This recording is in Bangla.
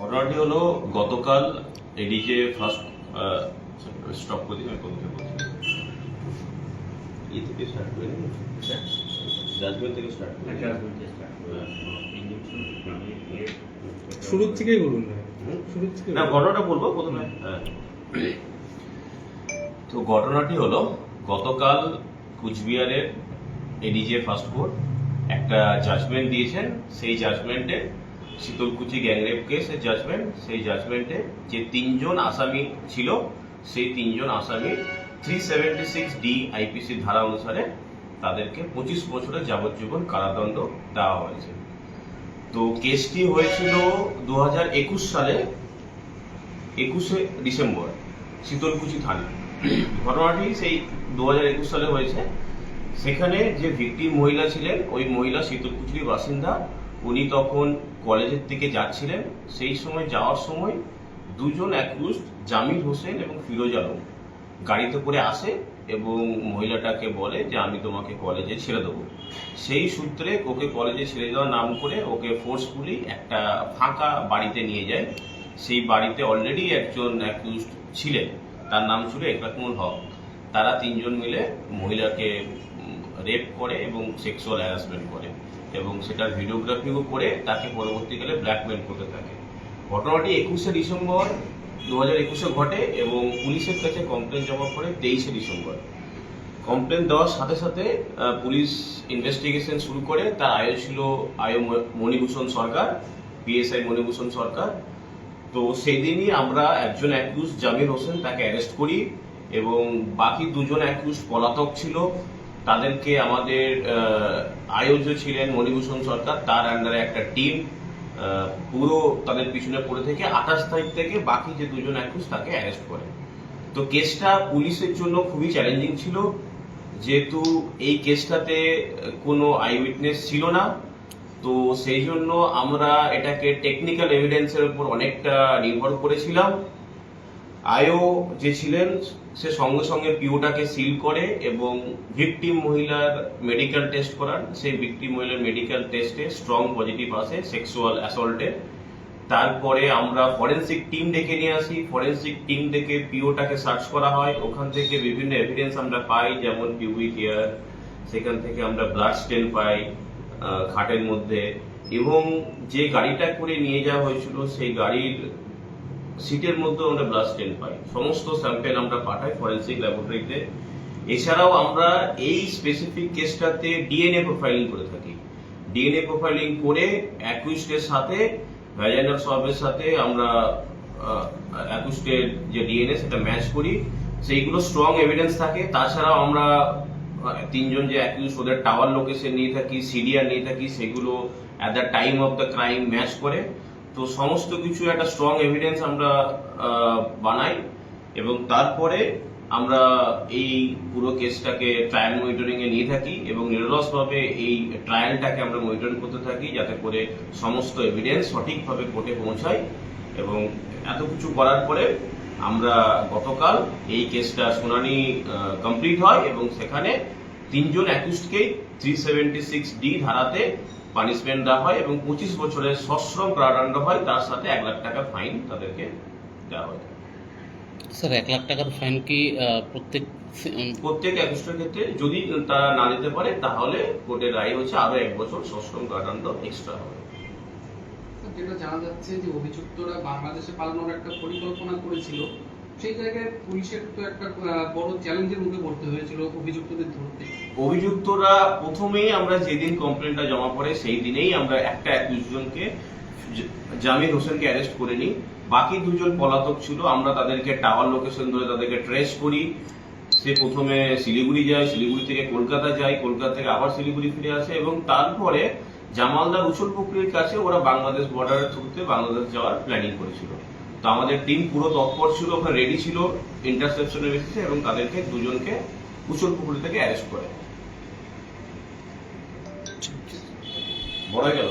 ঘটনাটি হলো গতকাল এডিজে ফার্স্ট স্টপ করে দিন আমি কোন থেকে বলছি ই থেকে স্টার্ট করে জাজমেন্ট থেকে স্টার্ট করে শুরুর থেকেই বলুন না থেকে না ঘটনাটা বলব প্রথমে? হ্যাঁ। তো ঘটনাটি হলো গতকাল কুচবিহারের এডিজে ফার্স্ট কোর্ট একটা জাজমেন্ট দিয়েছেন। সেই জাজমেন্টে শীতলকুচি গ্যাংরেপ কেসের জাজমেন্ট সেই জাজমেন্টে যে তিনজন আসামি ছিল, সেই তিনজন আসামি three seventy six D IPC ধারা অনুসারে তাদেরকে পঁচিশ বছরের যাবজ্জীবন কারাদণ্ড দেওয়া হয়েছে। তো কেসটি হয়েছিল দু সালে, একুশে ডিসেম্বর শীতলকুচি থানা। ঘটনাটি সেই দু সালে হয়েছে। সেখানে যে ভিকটিম মহিলা ছিলেন, ওই মহিলা শীতলকুচির বাসিন্দা উনি তখন কলেজের দিকে যাচ্ছিলেন। সেই সময় যাওয়ার সময় দুজন অ্যাকুজ জামিল হোসেন এবং ফিরোজ আলম, গাড়িতে করে আসে এবং মহিলাটাকে বলে যে, আমি তোমাকে কলেজে ছেড়ে দেবো। সেই সূত্রে ওকে কলেজে ছেড়ে দেওয়ার নাম করে ওকে ফোর্সফুলি একটা ফাঁকা বাড়িতে নিয়ে যায়। সেই বাড়িতে অলরেডি একজন অ্যাকিউজ ছিলেন। তার নাম ছিল একরাকমুল হক। তারা তিনজন মিলে মহিলাকে রেপ করে এবং সেক্সুয়াল হ্যারাসমেন্ট করে। এবং সেটার ভিডিওগ্রাফিও করে তাকে পরবর্তীকালে ব্ল্যাকমেল করতে থাকে। ঘটনাটি একুশে ডিসেম্বর দু হাজার একুশে ঘটে এবং পুলিশের কাছে কমপ্লেন জমা করে তেইশে ডিসেম্বর। কমপ্লেন দেওয়ার সাথে সাথে পুলিশ ইনভেস্টিগেশন শুরু করে। তার আয়ো ছিল আয়ো মণিভূষণ সরকার পিএসআই মণিভূষণ সরকার। তো সেই দিনই আমরা একজন অ্যাকিউজ জামির হোসেন, তাকে অ্যারেস্ট করি এবং বাকি দুজন অ্যাকিউজ পলাতক ছিল। তাদেরকে আমাদের আয়োজ ছিলেন মণিভূষণ সরকার, তার আন্ডারে একটা টিম পুরো তাদের পিছনে পড়ে থেকে আঠাশ তারিখ থেকে বাকি যে দুজন অ্যাকিউজ তাকে অ্যারেস্ট করে। তো কেসটা পুলিশের জন্য খুবই চ্যালেঞ্জিং ছিল, যেহেতু এই কেসটাতে কোনো আই উইটনেস ছিল না। তো সেই জন্য আমরা এটাকে টেকনিক্যাল এভিডেন্সের উপর অনেকটা নির্ভর করেছিলাম। আয়ো যে ছিলেন, সে সঙ্গে সঙ্গে পিওটাকে সিল করে এবং ভিকটিম মহিলার মেডিকেল টেস্ট করান। সেই ভিকটিম মহিলার মেডিকেল টেস্টে স্ট্রং পজিটিভ আসে সেক্সুয়াল অ্যাসল্টে। তারপরে আমরা ফরেন্সিক টিম ডেকে নিয়ে আসি। ফরেন্সিক টিম থেকে পিওটাকে সার্চ করা হয়। ওখান থেকে বিভিন্ন এভিডেন্স আমরা পাই, যেমন পিউবিক হেয়ার সেখান থেকে আমরা ব্লাড স্টেন পাই খাটের মধ্যে। এবং যে গাড়িটা করে নিয়ে যাওয়া হয়েছিল, সেই গাড়ির সিটের মধ্যে আমরা ব্লাড স্টেন পাই। সমস্ত স্যাম্পেল আমরা পাঠাই ফরেন্সিক ল্যাবরেটরিতে এছাড়াও আমরা এই স্পেসিফিক কেসটাতে ডিএনএ প্রোফাইলিং করে থাকি। ডিএনএ প্রোফাইলিং করে অ্যাকুইস্টের সাথে ভ্যাজাইনাল সবের সাথে আমরা অ্যাকুইস্টের যে ডিএনএ সেটা ম্যাচ করি। সেইগুলো স্ট্রং এভিডেন্স থাকে। তাছাড়াও আমরা তিনজন যে অ্যাকিউজ ওদের টাওয়ার লোকেশন নিয়ে থাকি সিডিআর নিয়ে থাকি, সেগুলো at the time of the crime match করে। তো সমস্ত কিছু একটা স্ট্রং এভিডেন্স আমরা বানাই এবং তারপরে আমরা এই পুরো কেসটাকে ট্রায়াল মনিটরিং এ নিয়ে থাকি এবং নিরলসভাবে এই ট্রায়ালটাকে আমরা মনিটরিং করতে থাকি যাতে করে সমস্ত এভিডেন্স সঠিকভাবে কোর্টে পৌঁছায় এবং এত কিছু করার পরে আমরা গতকাল এই কেসটা শুনানি কমপ্লিট হয় এবং সেখানে তিনজন অ্যাকিউজকেই থ্রি সেভেন্টি সিক্স ডি ধারাতে পানিশমেন্ট দেওয়া হয় এবং পঁচিশ বছরের সশ্রম কারাদণ্ড হয় তার সাথে এক লাখ টাকা ফাইন তাদেরকে দেওয়া হয়। স্যার এক লাখ টাকার ফাইন কি প্রত্যেক প্রত্যেক অ্যাকিউজের ক্ষেত্রে যদি তারা না দিতে পারে তাহলে কোর্টের রায় হচ্ছে আরও এক বছর সশ্রম কারাদণ্ড এক্সট্রা হবে। যেটা জানা যাচ্ছে যে অভিযুক্তরা বাংলাদেশে পালানোর একটা পরিকল্পনা করেছিল সেই জায়গায় পুলিশের তো একটা বড় চ্যালেঞ্জের মুখে পড়তে হয়েছিল অভিযুক্তদের ধরতে। অভিযুক্তরা প্রথমেই আমরা যেদিন কমপ্লেনটা জমা পড়ে সেই দিনেই আমরা একটা অ্যাকিউজ জনকে জ- জামির হোসেনকে অ্যারেস্ট করে নিই। বাকি দুজন পলাতক ছিল, আমরা তাদেরকে টাওয়ার লোকেশন ধরে তাদেরকে ট্রেস করি। সে প্রথমে শিলিগুড়ি যায়, শিলিগুড়ি থেকে কলকাতা যায়, কলকাতা থেকে আবার শিলিগুড়ি ফিরে আসে এবং তারপরে জামালদার উচল পুকুরের কাছে ওরা বাংলাদেশ বর্ডারের থ্রুতে বাংলাদেশ যাওয়ার প্ল্যানিং করেছিল। তো আমাদের টিম পুরো তৎপর ছিল, ওখানে রেডি ছিল ইন্টারসেপশনের বেসিসে এবং তাদেরকে দুজনকে উচল পুকুর থেকে অ্যারেস্ট করে। বড় হয়ে গেল?